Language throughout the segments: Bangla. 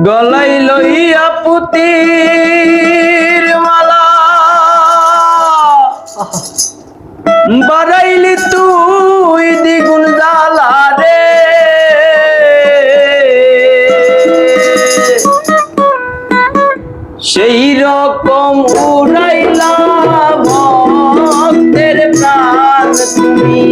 গলাই লইয়া পুতির মালা। বাড়াইলি তুই দ্বিগুণ জালা রে। সেই রকম উড়াইলা ভক্তের প্রাণ তুমি।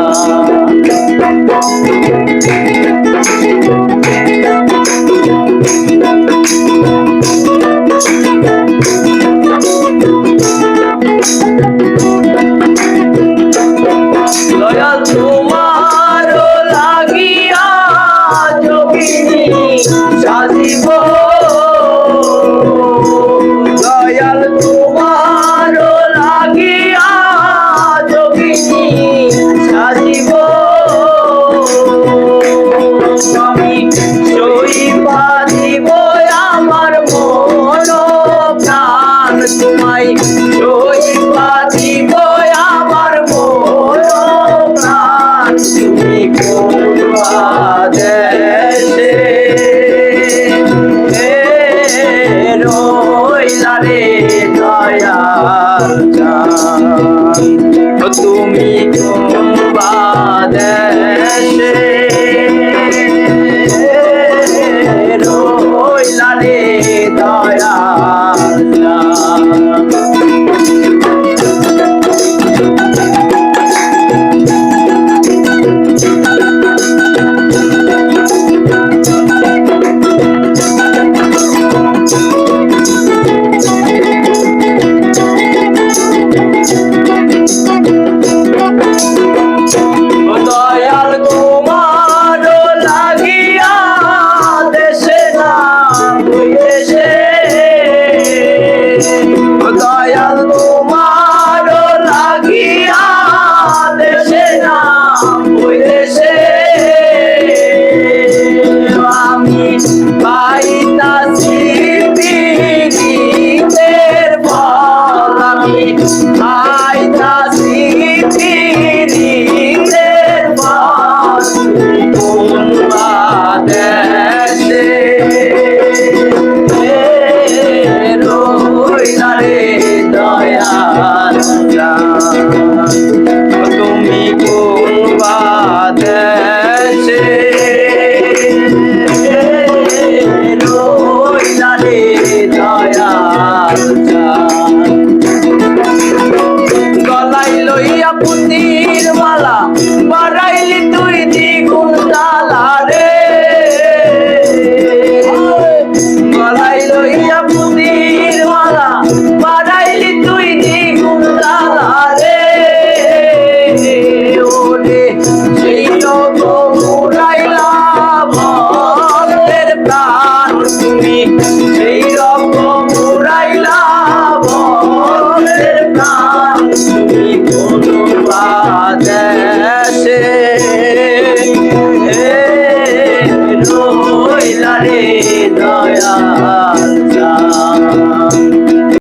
দয়া ছো me.